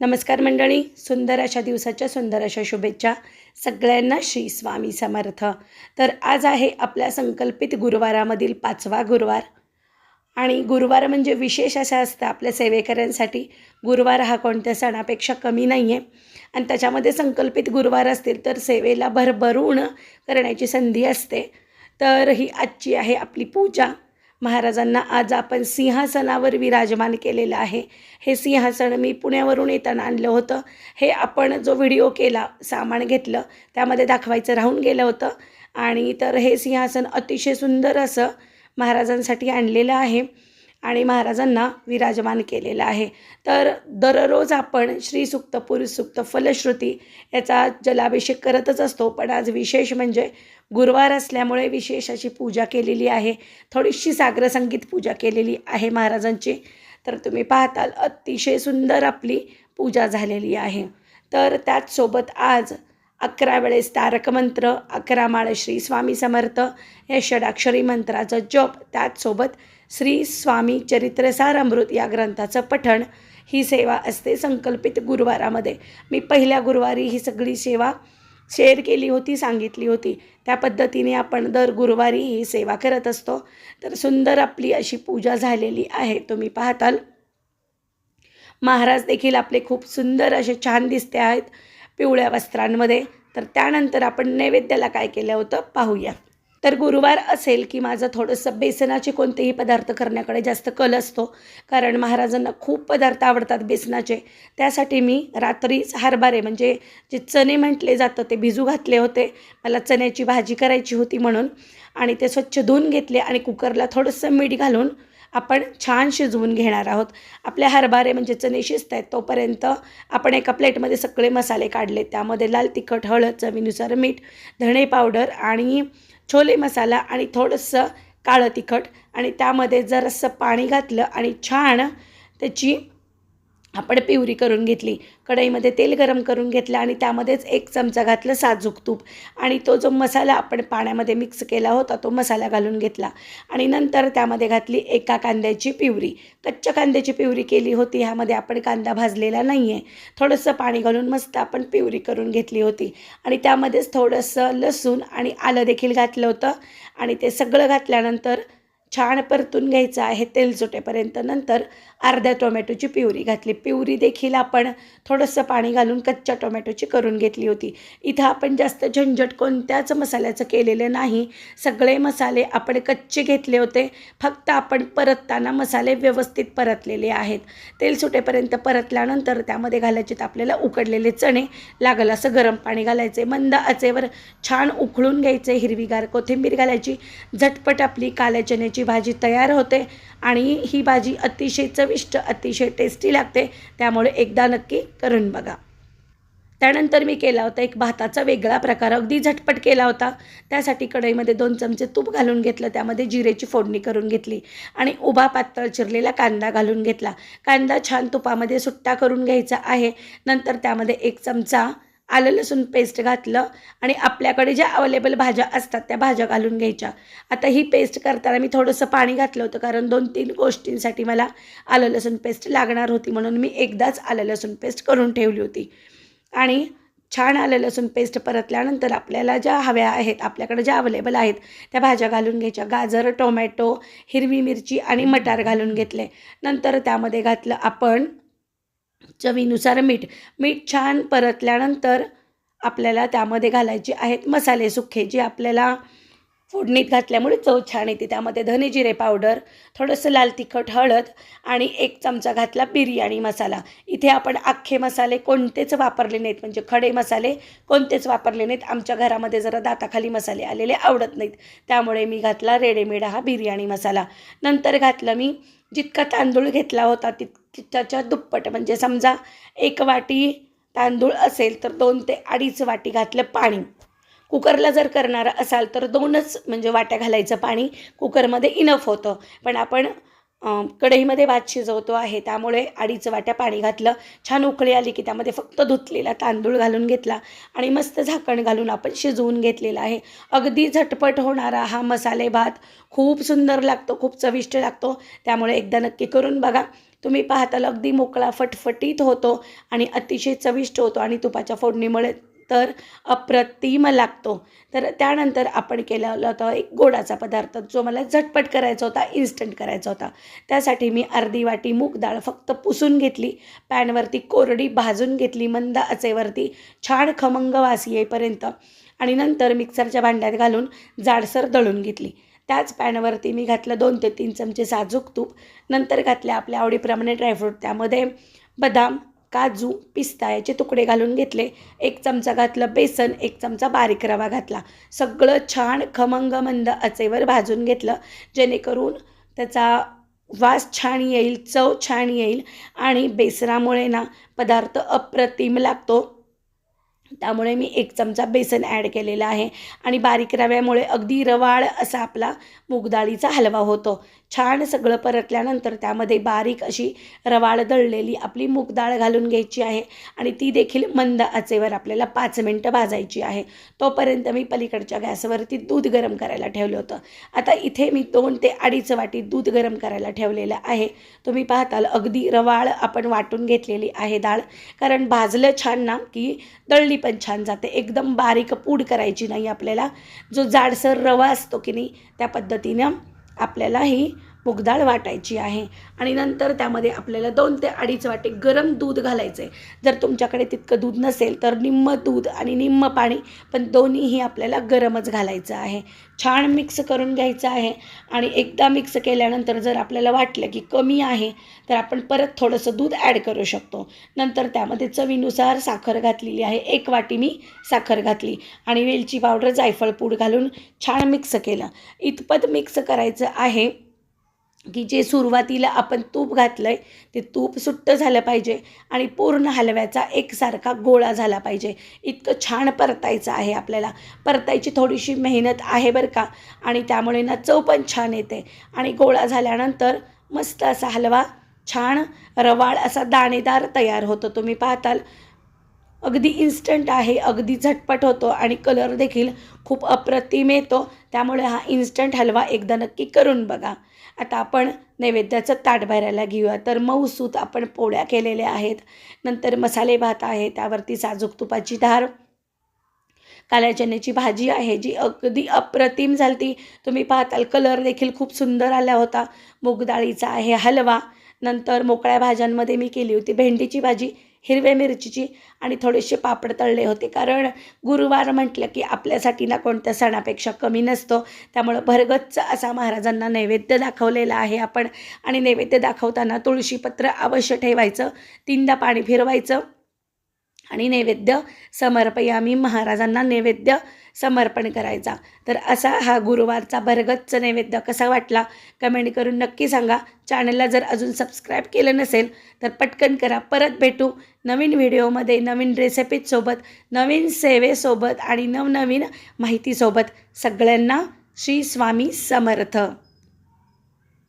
नमस्कार मंडळी सुंदर अशा दिवसाच्या सुंदर अशा शुभेच्छा सगळ्यांना श्री स्वामी समर्थ. तर आज आहे आपल्या संकल्पित गुरुवारामधील पाचवा गुरुवार. आणि गुरुवार म्हणजे विशेष असं असतं आपल्या सेवेकऱ्यांसाठी. गुरुवार हा कोणत्या सणापेक्षा कमी नाही आहे आणि त्याच्यामध्ये संकल्पित गुरुवार असतील तर सेवेला भरभरून करण्याची संधी असते. तर ही आजची आहे आपली पूजा. महाराजांना आज आपण सिंहासनावर विराजमान केलेलं आहे. हे सिंहासन मी पुण्यावरून येताना आणलं होतं. हे आपण जो व्हिडिओ केला सामान घेतलं त्यामध्ये दाखवायचं राहून गेलं होतं. आणि तर हे सिंहासन अतिशय सुंदर असं महाराजांसाठी आणलेलं आहे. आणि महाराजांना विराजमान केलेलं आहे. तर दररोज आपण श्रीसुक्त पुरुषसुक्त फलश्रुती याचा जलाभिषेक करतच असतो. पण आज विशेष म्हणजे गुरुवार असल्यामुळे विशेष अशी पूजा केलेली आहे. थोडीशी सागरसंगीत पूजा केलेली आहे महाराजांची. तर तुम्ही पाहताल अतिशय सुंदर आपली पूजा झालेली आहे. तर त्याचसोबत आज अकरा वेळेस तारक मंत्र अकरा माळ श्री स्वामी समर्थ या षडाक्षरी मंत्राचा जप त्याचसोबत श्री स्वामी चरित्रसार अमृत या ग्रंथाचं पठण ही सेवा असते संकल्पित गुरुवारामध्ये. मी पहिल्या गुरुवारी ही सगळी सेवा शेअर केली होती सांगितली होती. त्या पद्धतीने आपण दर गुरुवारी ही सेवा करत असतो. तर सुंदर आपली अशी पूजा झालेली आहे तुम्ही पाहताल. महाराज देखील आपले खूप सुंदर असे छान दिसते आहेत पिवळ्या वस्त्रांमध्ये. तर त्यानंतर आपण नैवेद्याला काय केलं होतं पाहूया. तर गुरुवार असेल की माझं थोडंसं बेसनाचे कोणतेही पदार्थ करण्याकडे जास्त कल असतो. कारण महाराजांना खूप पदार्थ आवडतात बेसनाचे. त्यासाठी मी रात्रीच हरभरे म्हणजे जे चणे म्हटले जातं ते भिजू घातले होते. मला चण्याची भाजी करायची होती म्हणून. आणि ते स्वच्छ धुवून घेतले आणि कुकरला थोडंसं मीठ घालून आपण छान शिजवून घेणार आहोत. आपल्या हरभरे म्हणजे चणे शिजत आहेत तोपर्यंत आपण एका प्लेटमध्ये सगळे मसाले काढले. त्यामध्ये लाल तिखट हळद चवीनुसार मीठ धणे पावडर आणि छोले मसाला आणि थोडंसं काळं तिखट आणि त्यामध्ये जरासं पाणी घातलं आणि छान त्याची आपण पिवरी करून घेतली कढईमध्ये तेल गरम करून घेतलं आणि त्यामध्येच एक चमचा घातलं साजूक तूप. आणि तो जो मसाला आपण पाण्यामध्ये मिक्स केला होता तो मसाला घालून घेतला. आणि नंतर त्यामध्ये घातली एका कांद्याची पिवरी कच्च्या कांद्याची पिवरी केली होती ह्यामध्ये आपण कांदा भाजलेला नाही आहे थोडंसं पाणी घालून मस्त आपण पिवरी करून घेतली होती. आणि त्यामध्येच थोडंसं लसूण आणि आलं देखील घातलं होतं. आणि ते सगळं घातल्यानंतर छान परतून घ्यायचं आहे तेल सुटेपर्यंत नंतर अर्ध्या टोमॅटोची पिवरी घातली. पिवरी देखील आपण थोडंसं पाणी घालून कच्च्या टोमॅटोची करून घेतली होती. इथं आपण जास्त झंझट कोणत्याच मसाल्याचं केलेलं नाही. सगळे मसाले आपण कच्चे घेतले होते. फक्त आपण परतताना मसाले व्यवस्थित परतलेले आहेत. तेल सुटेपर्यंत परतल्यानंतर त्यामध्ये घालायचे आपल्याला उकडलेले चणे. लागल असं गरम पाणी घालायचे. मंद आचेवर छान उकळून घ्यायचे. हिरवीगार कोथिंबीर घालायची. झटपट आपली काल्या चण्याची भाजी तयार होते आणि ही भाजी अतिशय चविष्ट अतिशय टेस्टी लागते. त्यामुळे एकदा नक्की करून बघा. त्यानंतर मी केला होता एक भाताचा वेगळा प्रकार. अगदी झटपट केला होता. त्यासाठी कढईमध्ये दोन चमचे तूप घालून घेतलं. त्यामध्ये जिरेची फोडणी करून घेतली आणि उभा पातळ चिरलेला कांदा घालून घेतला. कांदा छान तुपामध्ये सुट्टा करून घ्यायचा आहे. नंतर त्यामध्ये एक चमचा आलं लसूण पेस्ट घातलं आणि आपल्याकडे ज्या अवेलेबल भाज्या असतात त्या भाज्या घालून घ्यायच्या. आता ही पेस्ट करताना मी थोडंसं पाणी घातलं होतं कारण दोन तीन गोष्टींसाठी मला आलं लसूण पेस्ट लागणार होती म्हणून मी एकदाच आलं लसूण पेस्ट करून ठेवली होती. आणि छान आलं लसूण पेस्ट परतल्यानंतर आपल्याला ज्या हव्या आहेत आपल्याकडे ज्या अवेलेबल आहेत त्या भाज्या घालून घ्यायच्या. गाजर टोमॅटो हिरवी मिरची आणि मटार घालून घेतले. नंतर त्यामध्ये घातलं आपण चवीनुसार मीठ. मीठ छान परतल्यानंतर आपल्याला त्यामध्ये घालायचे आहेत मसाले सुखे जे आपल्याला फोडणीत घातल्यामुळे चव छान येते. त्यामध्ये धने जिरे पावडर थोडंसं लाल तिखट हळद आणि एक चमचा घातला बिर्याणी मसाला. इथे आपण अख्खे मसाले कोणतेच वापरले नाहीत. म्हणजे खडे मसाले कोणतेच वापरले नाहीत. आमच्या घरामध्ये जरा दाताखाली मसाले आलेले आवडत नाहीत. त्यामुळे मी घातला रेडीमेड हा बिर्याणी मसाला. नंतर घातलं मी जितका तांदूळ घेतला होता तित त्याच्या दुप्पट. म्हणजे समजा एक वाटी तांदूळ असेल तर दोन ते अडीच वाटी घातलं पाणी. कुकरला जर करणार असाल तर दोनच म्हणजे वाट्या घालायचं पाणी कुकरमध्ये इनफ होतं. पण आपण कढईमध्ये भात शिजवतो आहे त्यामुळे अडीच वाट्या पाणी घातलं छान उकळी आली की त्यामध्ये फक्त धुतलेला तांदूळ घालून घेतला आणि मस्त झाकण घालून आपण शिजवून घेतलेला आहे. अगदी झटपट होणारा हा मसाले भात खूप सुंदर लागतो खूप चविष्ट लागतो. त्यामुळे एकदा नक्की करून बघा. तुम्ही पाहताल अगदी मोकळा फटफटीत होतो आणि अतिशय चविष्ट होतो आणि तुपाच्या फोडणीमुळे तर अप्रतिम लागतो. तर त्यानंतर आपण केलेला होता एक गोडाचा पदार्थ जो मला झटपट करायचा होता इन्स्टंट करायचा होता. त्यासाठी मी अर्धी वाटी मूग डाळ फक्त पुसून घेतली. पॅनवरती कोरडी भाजून घेतली मंद आचेवरती छान खमंग वास येईपर्यंत. आणि नंतर मिक्सरच्या भांड्यात घालून जाडसर दळून घेतली. त्याच पॅनवरती मी घातलं दोन ते तीन चमचे साजूक तूप. नंतर घातले आपल्या आवडीप्रमाणे ड्रायफ्रूट त्यामध्ये बदाम काजू पिस्ता याचे तुकडे घालून घेतले. एक चमचा घातलं बेसन एक चमचा बारीक रवा घातला. सगळं छान खमंग मंद आचेवर भाजून घेतलं. जेणेकरून त्याचा वास छान येईल चव छान येईल आणि बेसनामुळे ना पदार्थ अप्रतिम लागतो. त्यामुळे मी एक चमचा बेसन ॲड केलेला आहे. आणि बारीक रव्यामुळे अगदी रवाळ असा आपला मुगडाळीचा हलवा होतो. छान सगळं परतल्यानंतर त्यामध्ये बारीक अशी रवाळ दळलेली आपली मूगडाळ घालून घ्यायची आहे. आणि ती देखील मंद आचेवर आपल्याला पाच मिनटं भाजायची आहे. तोपर्यंत मी पलीकडच्या गॅसवरती दूध गरम करायला ठेवलं होतं. आता इथे मी दोन ते अडीच वाटी दूध गरम करायला ठेवलेलं आहे. तुम्ही पाहताल अगदी रवाळ आपण वाटून घेतलेली आहे डाळ. कारण भाजलं छान ना की दळली पण छान जाते. एकदम बारीक पूड करायची नाही आपल्याला. जो जाडसर रवा असतो की नाही त्या पद्धतीनं आपल्याला ही मुगडाळ वाटायची आहे. आणि नंतर त्यामध्ये आपल्याला दोन ते अडीच वाटे गरम दूध घालायचं आहे जर तुमच्याकडे तितकं दूध नसेल तर निम्म दूध आणि निम्म पाणी पण दोन्हीही आपल्याला गरमच घालायचं आहे. छान मिक्स करून घ्यायचं आहे. आणि एकदा मिक्स केल्यानंतर जर आपल्याला वाटलं की कमी आहे तर आपण परत थोडंसं दूध ॲड करू शकतो. नंतर त्यामध्ये चवीनुसार साखर घातलेली आहे. एक वाटी मी साखर घातली. आणि वेलची पावडर जायफळ पूड घालून छान मिक्स केलं. इतपत मिक्स करायचं आहे. की जे सुरुवातीला आपण तूप घातलं आहे ते तूप सुट्ट झालं पाहिजे आणि पूर्ण हलव्याचा एकसारखा गोळा झाला पाहिजे. इतकं छान परतायचं आहे आपल्याला. परतायची थोडीशी मेहनत आहे बरं का आणि त्यामुळे ना चव पण छान येते. आणि गोळा झाल्यानंतर मस्त असा हलवा छान रवाळ असा दाणेदार तयार होतो. तुम्ही पाहताल. अगदी इन्स्टंट आहे अगदी झटपट होतो आणि कलर देखील खूप अप्रतिम येतो. त्यामुळे हा इन्स्टंट हलवा एकदा नक्की करून बघा. आता आपण नैवेद्याचं ताट भरायला घेऊया. तर मऊसूत आपण पोळ्या केलेल्या आहेत. नंतर मसाले भात आहे त्यावरती साजूक तुपाची धार काल्या चण्याची भाजी आहे जी अगदी अप्रतिम झालती. तुम्ही पाहताल कलर देखील खूप सुंदर आला होता. मूगडाळीचा आहे हलवा. नंतर मोकळ्या भाज्यांमध्ये मी केली होती भेंडीची भाजी. हिरव्या मिरचीची आणि थोडेसे पापड तळले होते. कारण गुरुवार म्हटलं की आपल्यासाठी ना कोणत्या सणापेक्षा कमी नसतो. त्यामुळं भरगच्च असा महाराजांना नैवेद्य दाखवलेला आहे आपण. आणि नैवेद्य दाखवताना तुळशीपत्र अवश्य ठेवायचं. तीनदा पाणी फिरवायचं. आणि नैवेद्य समर्पयामी. महाराजांना नैवेद्य समर्पण करायचा. तर असा हा गुरुवारचा भरगच्च नैवेद्य कसा वाटला? कमेंट करून नक्की सांगा. चॅनलला जर अजून सबस्क्राईब केलं नसेल तर पटकन करा. परत भेटू नवीन व्हिडिओमध्ये नवीन रेसिपीजसोबत नवीन सेवेसोबत आणि नवनवीन माहितीसोबत सगळ्यांना श्री स्वामी समर्थ.